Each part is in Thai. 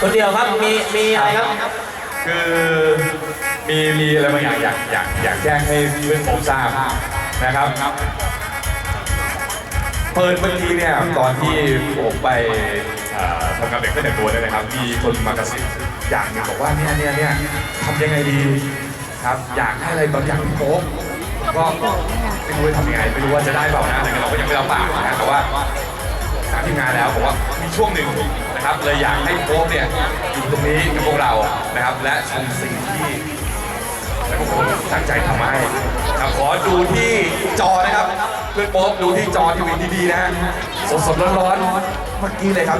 คนเดียวครับ มี มีอะไรครับ คือมีมีอะไรบางอย่างอยากอยากอยากแจ้งให้เพื่อนผมทราบนะครับเปิดเมื่อกี้เนี่ยตอนที่ผมไปเอ่อทำการเด็กขึ้นแต่ตัวเนี่ยนะครับ มีคนมากระซิบอย่างหนึงบอกว่าเนี่ยเนี่ยเนี่ยทำยังไงดีครับอยากได้อะไรบางอย่างที่โป๊ะก็ไม่รู้จะทำยังไงไม่รู้ว่าจะได้เปล่านะอะไรเงี้ยเราก็ยังไม่รับปากนะแต่ว่าทางทีมงานแล้วบอกว่ามีช่วงหนึ่ง นะครับเลยอยากให้โป๊ปเนี่ยอยู่ตรงนี้กับพวกเรานะครับ และชมสิ่งที่และพวกผมตั้งใจทำให้ครับขอดูที่จอนะครับ เพื่อนโป๊กดูที่จอทีวีดีๆนะฮะสดๆร้อนๆเมื่อกี้เลยครับ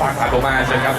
ฝากผ่านลงมาเชิญครับ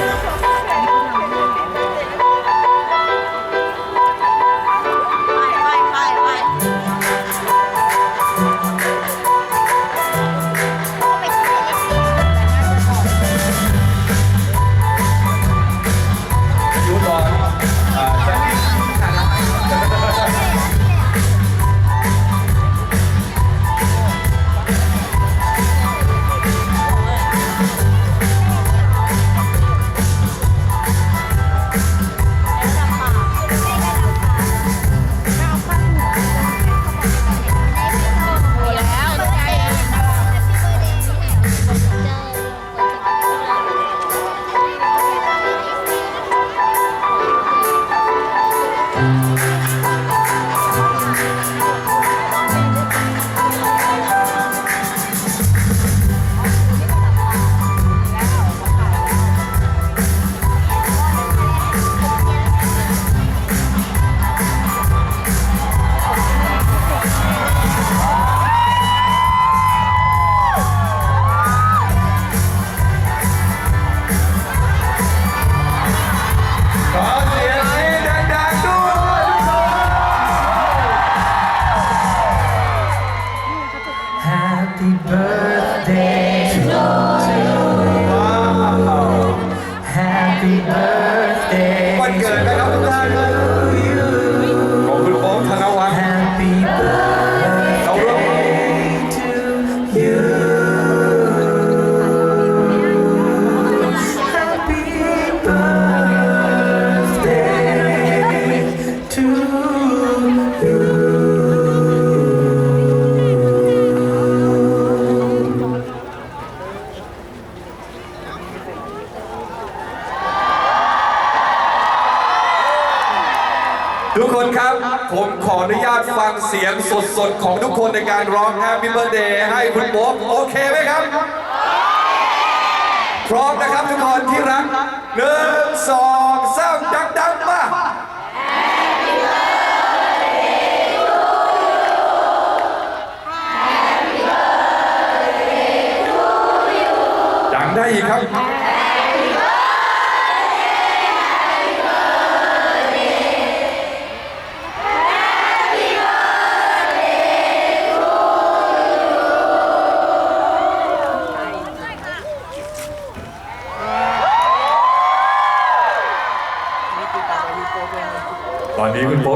birthday วันเกิดนะครับทุกท่าน ทุกคนครับ ผมขออนุญาตฟังเสียงสดๆ ของทุกคนในการร้อง Happy Birthday ให้คุณโป๊ปโอเคไหมครับ พร้อมนะครับทุกคนที่รักหนึ่งสองสามดังๆมา ดังได้อีกครับ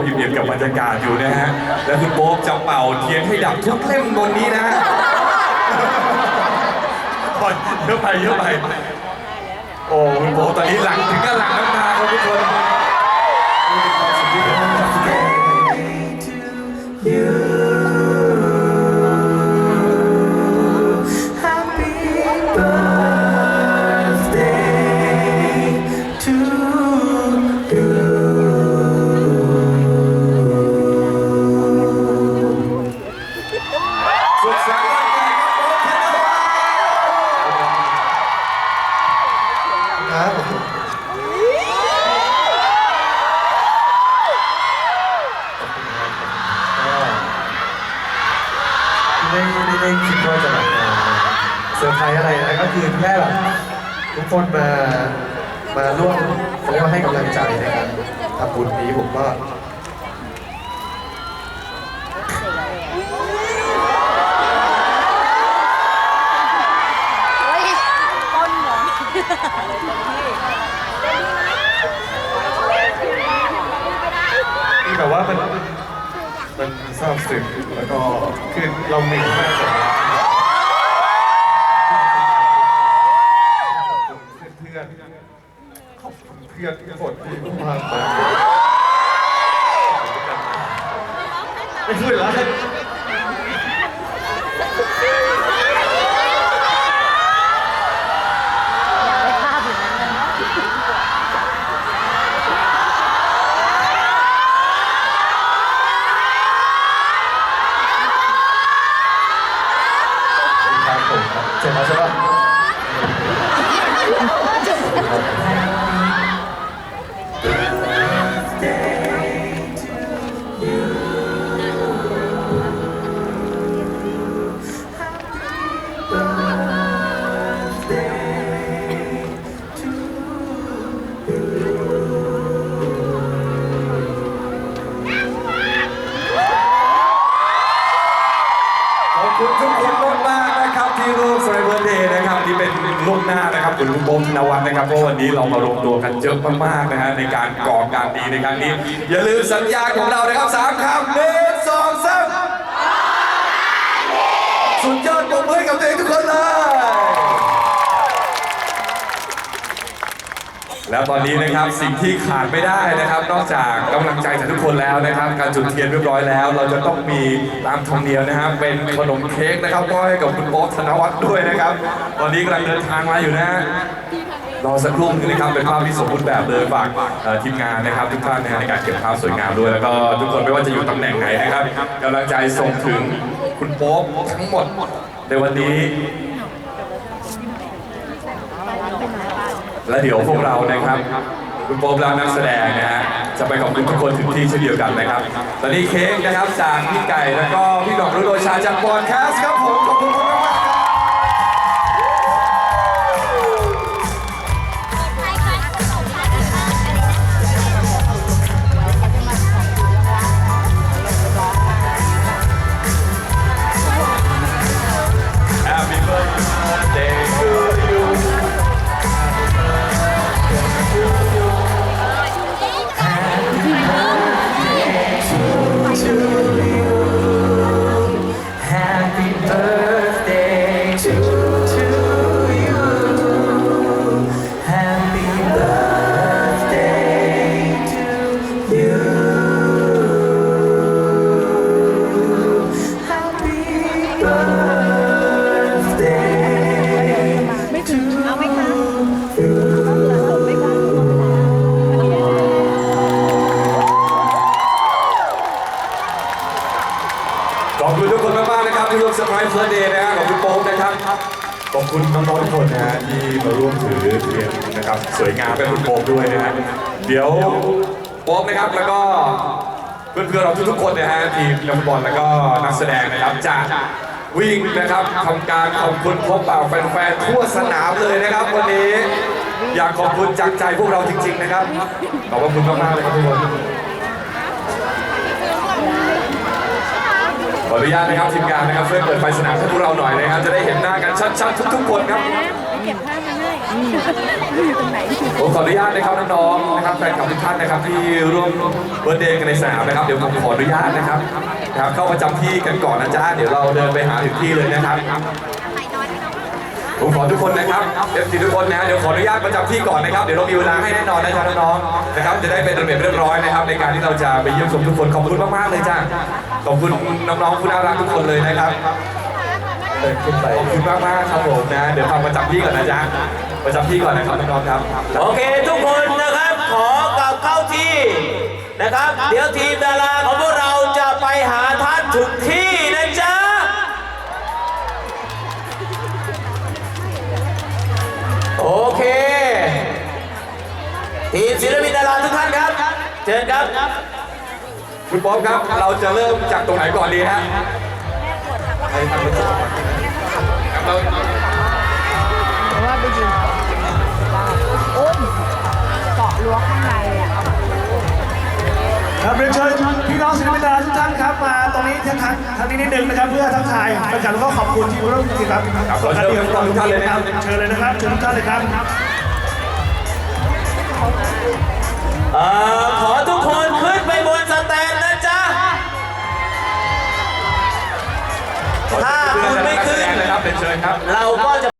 อนนี้คุณโป๊ปอิ่มๆกับบรรยากาศอยู่นะฮะ และคุณโป๊ปจะเป่าเทียนให้ดับทุกเล่มบนนี้นะฮะพอเยอะไปเยอะไป ไม่ไม่ได้คิดว่าจะแบบเซอร์ไพรส์อะไรนะก็คือแค่แบบทุกคนมามาร่วมเขาเรียกว่าให้กำลังใจในการทำบุญนี้ผมก็ โอ้ยต้นหมอน ที่แบบว่ามันมันซาบซึ้งแล้วก็คือ เราหนึ่งมากเลยเพื่อนๆขอบคุณเพื่อนทุกคนที่มากมาไม่พูดแล้ว ที่ร่วมสไลเบอร์เดย์นะครับนี่เป็นล่วงหน้านะครับคุณลุงบมนวัฒน์นะครับเพราะวันนี้เรามารวมตัวกันเยอะมากๆนะฮะในการก่อการดีในครั้งนี้ อย่าลืมสัญญาของเรานะครับสามคำหนึ่งสองสามสุดยอดปรบมือกับตัวเองทุกคนเลย แล้วตอนนี้นะครับสิ่งที่ขาดไม่ได้นะครับ นอกจากกำลังใจจากทุกคนแล้วนะครับ การจุดเทียนเรียบร้อยแล้ว เราจะต้องมีตามธรรมเนียมนะครับเป็นขนมเค้กนะครับมอบให้กับคุณโอ๊ตธนวัฒน์ด้วยนะครับ ตอนนี้กำลังเดินทางมาอยู่นะรอสักครู่นึงนะครับเป็นภาพที่สมบูรณ์แบบเลยฝากทีมงานนะครับ ทุกท่านนะฮะในการเก็บภาพสวยงามด้วยแล้วก็ทุกคนไม่ว่าจะอยู่ตำแหน่งไหนนะครับกำลังใจส่งถึงคุณโป๊ปทั้งหมดในวันนี้ และเดี๋ยวพวกเรานะครับ คุณโป๊ปและนักแสดงนะฮะจะไปขอบคุณทุกคนถึงที่เช่นเดียวกันนะครับ ตอนนี้เค้กนะครับจากพี่ไก่แล้วก็พี่ดอกรุ่โดชาจากบอดแคสครับผมขอบคุณมากมากๆ ไพรส์เฟิร์สเดย์นะฮะขอบคุณโป๊ปนะครับ ขอบคุณน้องๆทุกคนนะฮะที่มาร่วมถือเทียนนะครับ สวยงามเป็นคุณโป๊ปด้วยนะฮะเดี๋ยวโป๊ปนะครับแล้วก็เพื่อนๆเราทุกๆคนนะฮะทีมนักบอลแล้วก็นักแสดงนะครับจะวิ่งนะครับทำการขอบคุณพบปะแฟนๆทั่วสนามเลยนะครับวันนี้ อยากขอบคุณจากใจพวกเราจริง ๆ นะครับขอบคุณมากๆเลยครับทุกคน ออนุญาตนะครับทีมงานนะครับช่วยเปิดไฟสนามให้พวกเราหน่อยนะครับ จะได้เห็นหน้ากันชัดๆทุกๆคนครับ เก็บภาพมาให้อยู่ตรงไหนผมขออนุญาตนะครับน้องๆนะครับแฟนคลับทุกท่านนะครับที่ร่วมเบิร์ธเดย์กันในสนามนะครับเดี๋ยวผมขออนุญาตนะครับนะครับ เข้าประจำที่กันก่อนนะจ๊ะเดี๋ยวเราเดินไปหาถึงที่เลยนะครับ ผมขอทุกคนนะครับเอฟซีทุกคนนะเดี๋ยวขออนุญาตประจำที่ก่อนนะครับ เดี๋ยวเรามีเวลาให้แน่นอนนะครับน้องๆนะครับ จะได้เป็นระเบียบเรียบร้อยนะครับ ในการที่เราจะไปเยี่ยมชมทุกคนขอบคุณมากๆเลยจ้าขอบคุณน้องๆผู้น่ารักทุกคนเลยนะครับเดินขึ้นไปขอบคุณมากมากครับผมนะ เดี๋ยวทำประจำที่ก่อนนะจ๊ะประจำที่ก่อนนะครับน้องๆครับ โอเคทุกคนนะครับ ขอกลับเข้าที่นะครับ เดี๋ยวทีมดาราของพวกเราจะไปหาท่านถึงที่นะจ๊ะ ทีมศิลปินดาราทุกท่านครับ เชิญครับ คุณป๊อปครับ เราจะเริ่มจากตรงไหนก่อนดีฮะให้ทำเป็นจุดก่อนครับเราเพราะว่าไปยืนโอ้ยเกาะรั้วข้างในอะครับเรียนเชิญพี่น้องศิลปินดาราทุกท่านครับมาตรงนี้ทางทางทางนี้นิดนึงนะครับเพื่อทักทายประกาศแล้วก็ขอบคุณที่มาร่วมกิจกรรมครับขอเชิญทุกท่านเลยนะครับเชิญเลยนะครับเชิญทุกท่านเลยครับ เอ่อขอทุกคนขึ้นไปบนสแตนนะจ๊ะ ถ้าคุณไม่ขึ้น นะครับเป็นเชิญครับ เราก็จะ